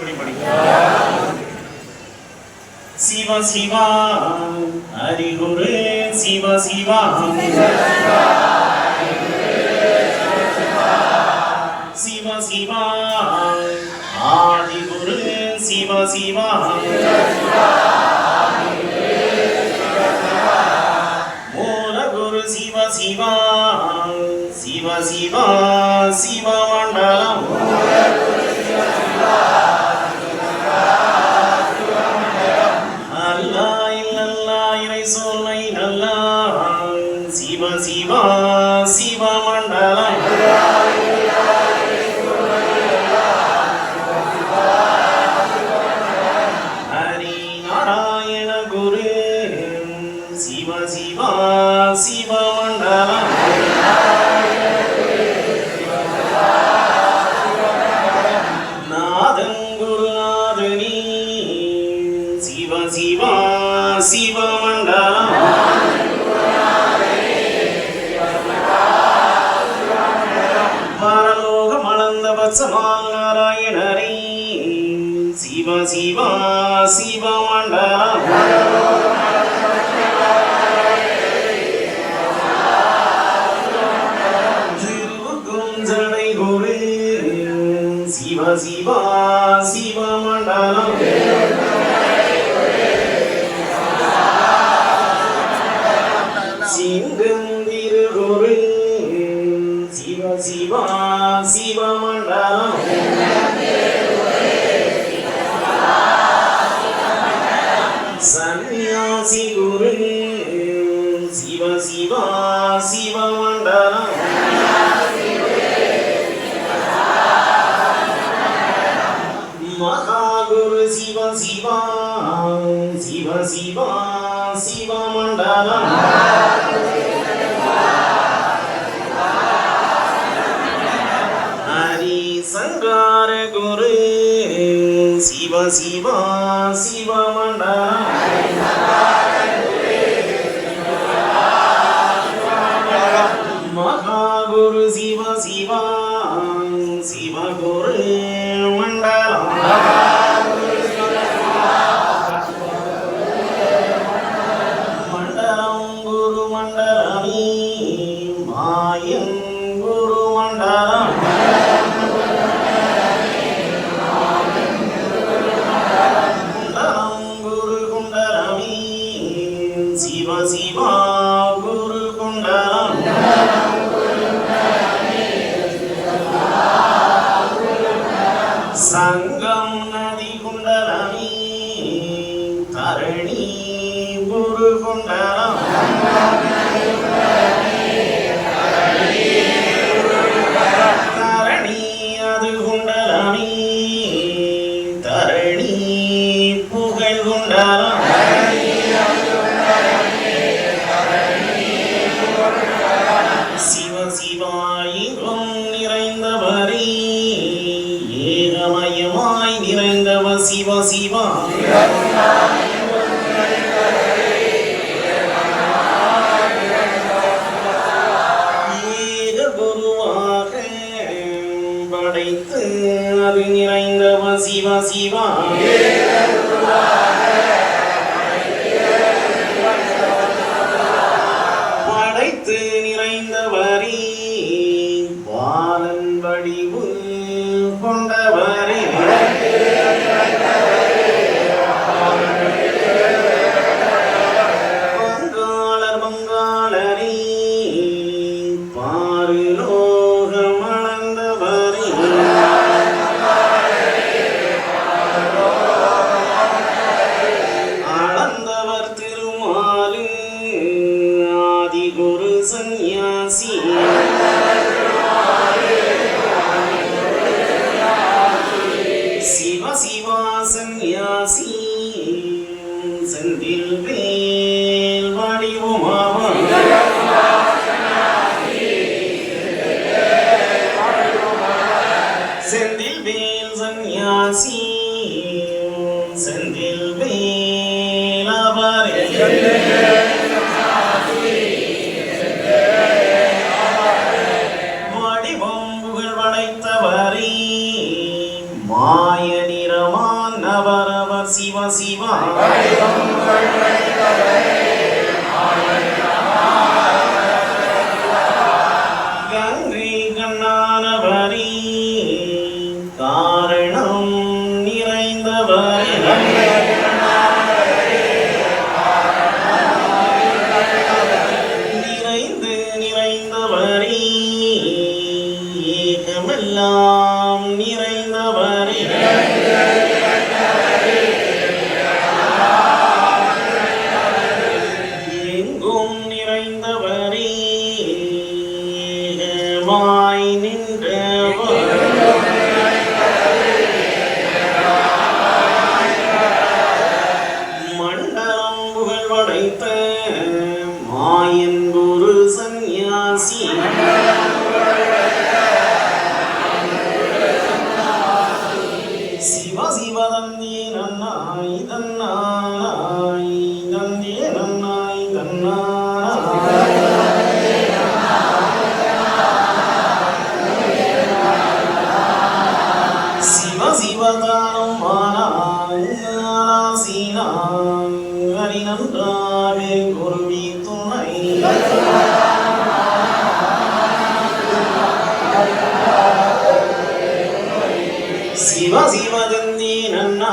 படி படிக்க சிவ சிவா ஹரிகுரு சிவ சிவா சிவ சிவா ஆதிகுரு சிவ சிவா மூலகுரு சிவ சிவா சிவ சிவா சிவ மண்டலம் குரு. சிவ சிவா சிவ மண்டலம். நாதன் குருநாதனி. சிவ சிவா சிவ மண்டலம். பரலோகம் அளந்த நாராயணரே. சிவ சிவா சிவ சிங்கந்திரு சிவ சிவா சிவமண்டலம் சன்னியாசி குரு சிவ சிவா சிவமண்டலம் மகாகுரு சிவ சிவா சிவ சிவா சிவ சங்கார குரு. சிவ சிவா சிவ மகாகுரு சிவ சிவா சிவ குரு மண்டலம். சங்கம் நதி குண்டலமி தரணி குரு குண்டலம். தரணி அது குண்டலமீ தரணி புகழ் குண்டலம். சிவ படைத்து அது நிறைந்தவன் சிவா சிவா. சிவா கங்கை கண்ணானவரே காரணம் நிறைந்தவரே நிறைந்து நிறைந்தவரே ஏகமெல்லாம் நிறை நன்றாக குருவி துணை சிவ சிவகந்தி நன்னா